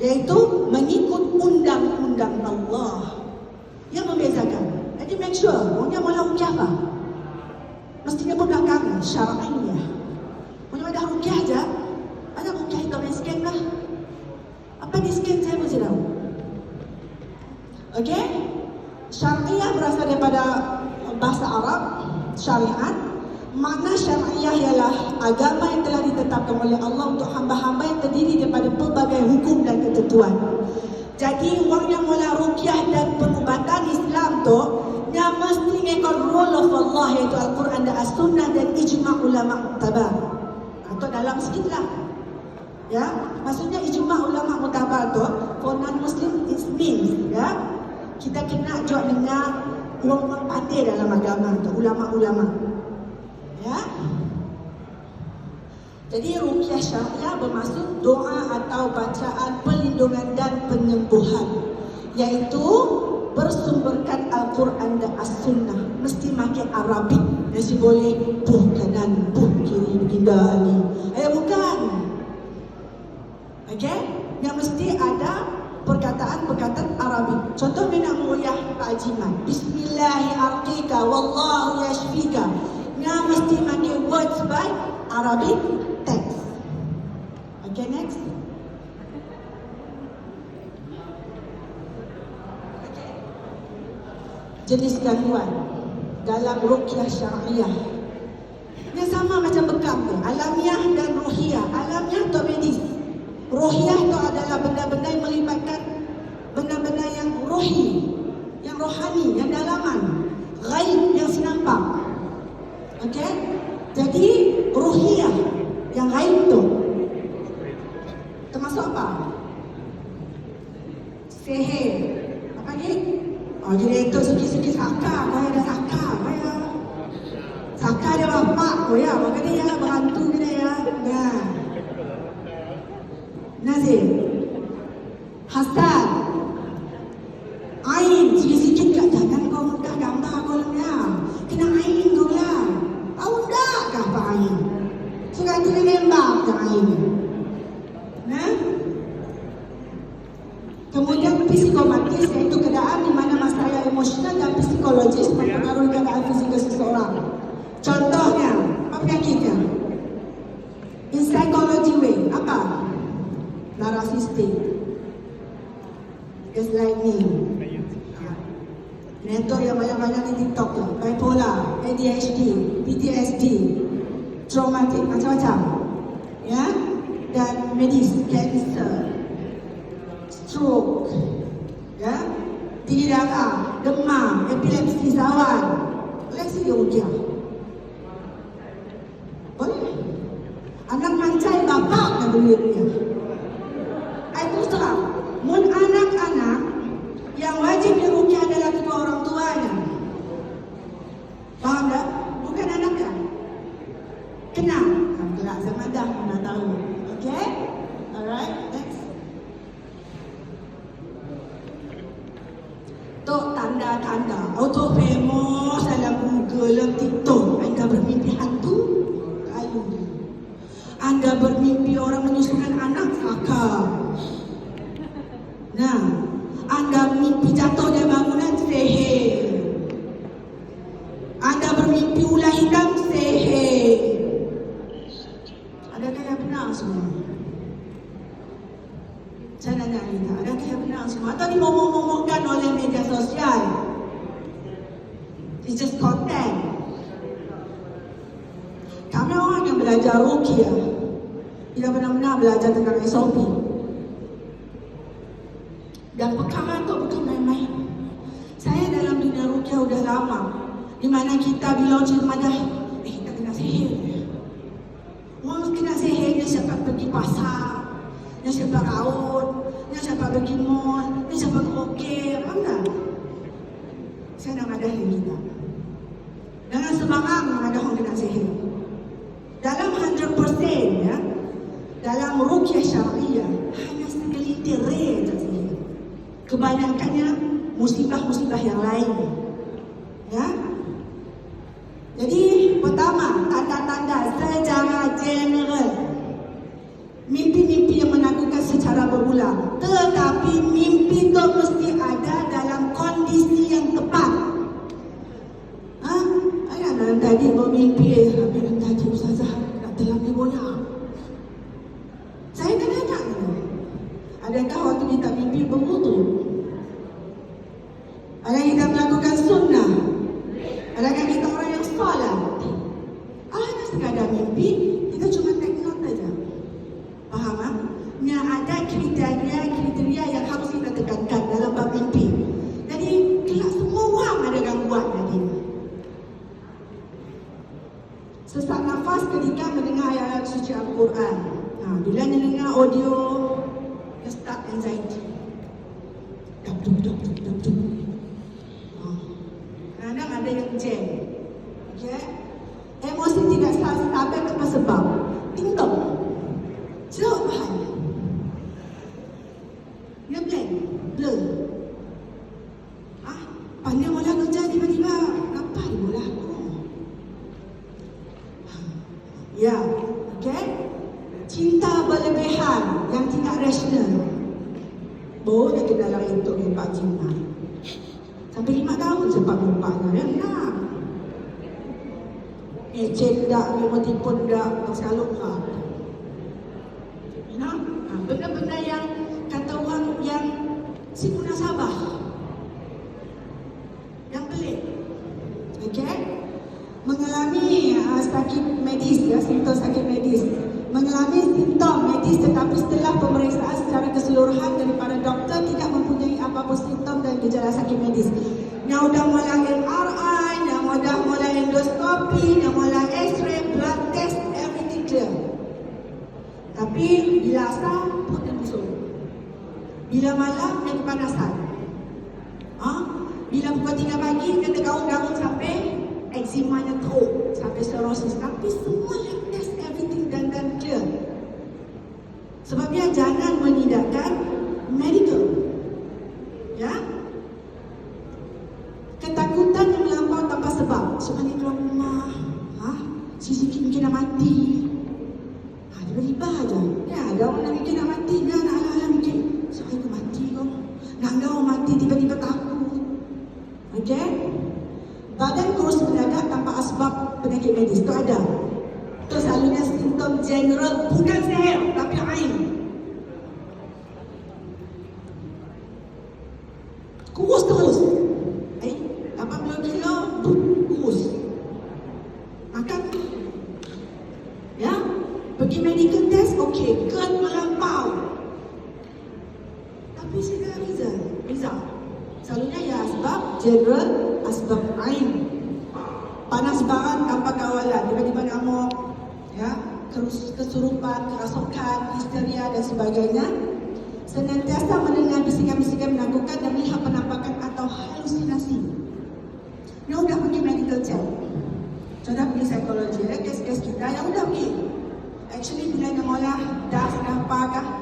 Iaitu mengikut undang-undang Allah. Yang membezakan. Jadi make sure Punya mula rukiah apa? Mestinya pun belakang Syara'iyah Punya ada rukiah je. Ada hitam yang scan lah. Apa di scan saya saya tahu. Okey? Syara'iyah berasal daripada Bahasa Arab Syariat Makna syariah ialah agama yang telah ditetapkan oleh Allah untuk hamba-hamba yang terdiri daripada pelbagai hukum dan ketentuan. Jadi orang yang mula rukyah dan pengubatan Islam tu dia mesti mengikut rule of Allah iaitu Al-Quran dan As-Sunnah dan ijma' ulama muktabar. Atau dalam sikit lah. Ya, maksudnya ijma' ulama muktabar tu for non-Muslim it means ya kita kena juga dengar orang-orang pandai dalam agama tu, ulama-ulama. Ya. Jadi rukyah syariah bermaksud doa atau bacaan perlindungan dan penyembuhan iaitu bersumberkan Al-Quran dan As-Sunnah. Mesti makin Arabik Nasi boleh buh kanan, buh kiri, begini ni. Eh bukan. Okey? Yang mesti ada perkataan-perkataan Arabik. Contoh nak meriah tajiman Bismillahirrahmanirrahim. Wallahu yashfika. Now mesti pakai words by Arabic Okay, next. Jenis gangguan dalam rukyah syariah. Dia sama macam bekam tu. Alamiah dan ruhiyah. Alamiah tu medis. Ruhiyah tu adalah benda-benda yang melibatkan benda-benda yang rohi, yang rohani, yang dalaman, gaib yang senampak. Okey? Jadi ruhiyah yang gaib tu termasuk apa? Sihir. Apa ni? Oh, sikit-sikit saka, kau ada saka, kau ya. Saka dia bapak kau ya, maka dia ya berantu kita ya. Nah. Nazir. Hasan. Ain, sikit-sikit kat jangan kau mudah gambar kau ya. Kena ain kau lah. Tahu tak kah Pak Ain? Suka tu menembak ke Ain? ADHD, PTSD, traumatic, macam-macam. Ya? Dan medis, cancer, stroke, ya? tinggi darah, demam, epilepsi. Boleh sih dia ujian? Boleh. Anak mancai bapak nak beli dia. Itu terang. Mun anak-anak yang wajib dirukyah adalah kedua orang tuanya. Faham tak? Bukan anak kan? Kenal. Kelak sama dah nak tahu. Okay? Alright, next. Tok tanda-tanda auto famous dalam Google dalam TikTok. Anda bermimpi hantu? Kayu. Anda bermimpi orang menyusukan anak saka nah. Anda mimpi jatuh dari bangunan sihir anda bermimpi ular hitam sihir adakah yang Alina, adakah yang benar semua atau dimomong-momongkan oleh media sosial? It's just content. Kami orang yang belajar rukiah tidak benar-benar belajar tentang SOP. Dan perkara itu bukan main-main. Saya dalam dunia rukiah sudah lama. Di mana kita bila cerita madah, eh kita kena sihir. Orang kena sihir, dia siapa pergi pasar, dia siapa raut, dia siapa pergi mall, dia siapa karaoke, faham tak? Saya nak madah yang kita. Jangan sembarang ada orang kena sihir. Dalam 100% ya, dalam rukyah syariah hanya segelintir je sihir. Kebanyakannya musibah-musibah yang lain. Ya. Jadi pertama tanda-tanda secara general Adakah kita melakukan sunnah? Adakah kita orang yang salat? Adakah sekadar mimpi, kita cuma take note saja. Faham tak? Yang ada kriteria-kriteria yang harus kita tekankan dalam bab mimpi. Jadi, kelak semua orang ada gangguan lagi. Sesak nafas ketika mendengar ayat-ayat suci Al-Quran. Ha, bila dia dengar audio, start anxiety. Ada yang jam. Okay? Emosi tidak stabil apa sebab? Tinggal. Jauh. Dia blank. Blur. Ah, pandai mula kerja tiba-tiba. Apa dia mula? Oh. Ya, okey. Cinta berlebihan yang tidak rasional. Boleh ke dalam untuk lepak cinta. Sampai lima tahun sempat mempaknya. Ya, nak. Eh, cek tak, lima tipun tak, tak selalu. Ya, ha, benda-benda yang kata orang yang si munasabah. Yang pelik. Okey? mengalami uh, sakit medis ya simptom sakit medis mengalami simptom medis tetapi setelah pemeriksaan secara keseluruhan daripada doktor tidak sakit medis. Yang sudah mulai MRI yang sudah mulai endoskopi yang mulai x-ray blood test everything clear. Tapi bila asal pun busuk. Bila malam dia kepanasan. Ha? bila pukul 3 pagi dia tergaung-gaung sampai eksimanya teruk sampai cirrhosis tapi semua lab tiba-tiba aja ya ada nak mungkin nak mati. Dia nak ala-ala mungkin soalnya aku mati kau. Nak kau mati tiba-tiba takut. Okay Badan kurus mendadak tanpa asbab penyakit medis. Itu ada. Itu selalunya simptom general. Bukan tapi ain. Kurus terus. Eh, 80 kilo kurus. Makan. Ya, pergi medical test okey, GERD melampau. Tapi saya Rizal, Rizal. Selalunya ya asbab general asbab ain. Panas barat tanpa kawalan, tiba-tiba ngamuk, ya, kesurupan, kerasukan, histeria dan sebagainya. Senantiasa mendengar bisikan-bisikan menakutkan dan melihat penampakan atau halusinasi. Dia sudah pergi medical check. Contoh pergi psikologi, ya, kes-kes kita yang sudah pergi. Actually bila dia mula dah kenapa kah?